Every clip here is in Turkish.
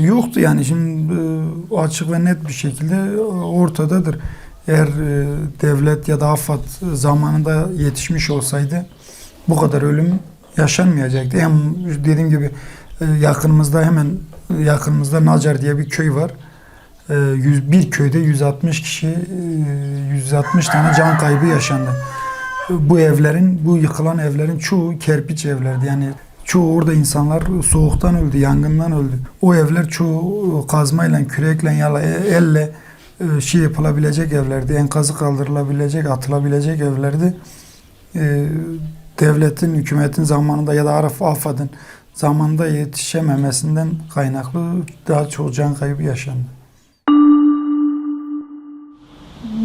Yoktu yani şimdi e, açık ve net bir şekilde e, ortadadır. Eğer e, devlet ya da AFAD zamanında yetişmiş olsaydı bu kadar ölüm yaşanmayacaktı. Hem dediğim gibi yakınımızda hemen yakınımızda Nacar diye bir köy var. E, yüz- Bir köyde 160 kişi, e, 160 tane can kaybı yaşandı. Bu evlerin, bu yıkılan evlerin çoğu kerpiç evlerdi. Yani çoğu orada insanlar soğuktan öldü, yangından öldü. O evler çoğu kazmayla, kürekle ya da elle e, şey yapılabilecek evlerdi. Enkazı kaldırılabilecek, atılabilecek evlerdi. E, Devletin, hükümetin zamanında ya da Araf AFAD'ın zamanında yetişememesinden kaynaklı daha çok can kaybı yaşandı.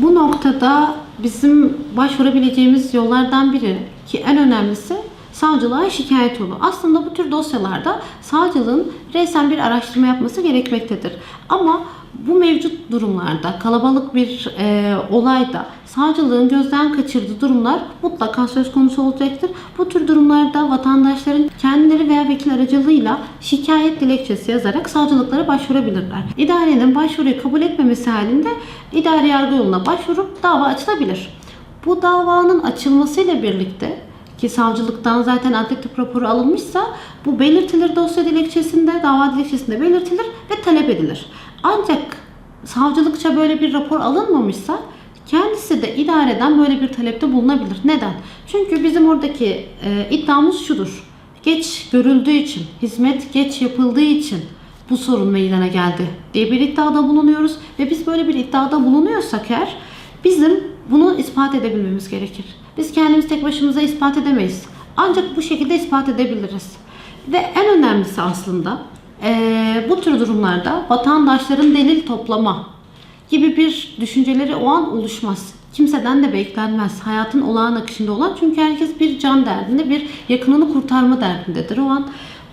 Bu noktada bizim başvurabileceğimiz yollardan biri ki en önemlisi savcılığa şikayet yolu. Aslında bu tür dosyalarda savcılığın resen bir araştırma yapması gerekmektedir. Ama bu mevcut durumlarda kalabalık bir e, olayda savcılığın gözden kaçırdığı durumlar mutlaka söz konusu olacaktır. Bu tür durumlarda vatandaşların kendileri veya vekil aracılığıyla şikayet dilekçesi yazarak savcılıklara başvurabilirler. İdarenin başvuruyu kabul etmemesi halinde idari yargı yoluna başvurup dava açılabilir. Bu davanın açılmasıyla birlikte ki savcılıktan zaten adli tıp raporu alınmışsa bu belirtilir dosya dilekçesinde, dava dilekçesinde belirtilir ve talep edilir. Ancak savcılıkça böyle bir rapor alınmamışsa kendisi de idareden böyle bir talepte bulunabilir. Neden? Çünkü bizim oradaki e, iddiamız şudur. Geç görüldüğü için, hizmet geç yapıldığı için bu sorun meydana geldi diye bir iddiada bulunuyoruz ve biz böyle bir iddiada bulunuyorsak eğer bizim bunu ispat edebilmemiz gerekir. Biz kendimiz tek başımıza ispat edemeyiz. Ancak bu şekilde ispat edebiliriz. Ve en önemlisi aslında eee, bu tür durumlarda vatandaşların delil toplama gibi bir düşünceleri o an oluşmaz. Kimseden de beklenmez. Hayatın olağan akışında olan çünkü herkes bir can derdinde, bir yakınını kurtarma derdindedir o an.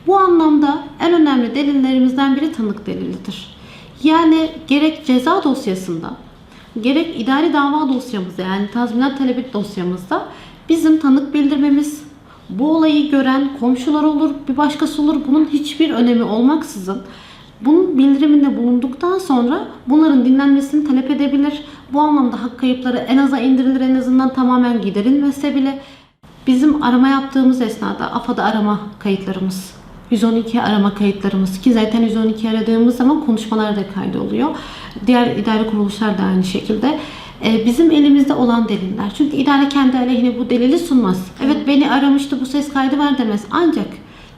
Bu anlamda en önemli delillerimizden biri tanık delilidir. Yani gerek ceza dosyasında gerek idari dava dosyamızda yani tazminat talebi dosyamızda bizim tanık bildirmemiz, bu olayı gören komşular olur, bir başkası olur bunun hiçbir önemi olmaksızın bunun bildiriminde bulunduktan sonra bunların dinlenmesini talep edebilir. Bu anlamda hak kayıpları en aza indirilir en azından tamamen giderilmese bile Bizim arama yaptığımız esnada AFAD'a arama kayıtlarımız, 112 arama kayıtlarımız ki zaten 112 aradığımız zaman konuşmalar da kaydoluyor. Diğer idare kuruluşlar da aynı şekilde. Ee, Bizim elimizde olan deliller. Çünkü idare kendi aleyhine bu delili sunmaz. Evet beni aramıştı bu ses kaydı var demez. Ancak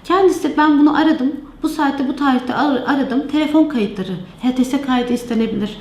kendisi ben bunu aradım. Bu saatte bu tarihte ar- aradım. Telefon kayıtları, HTS kaydı istenebilir.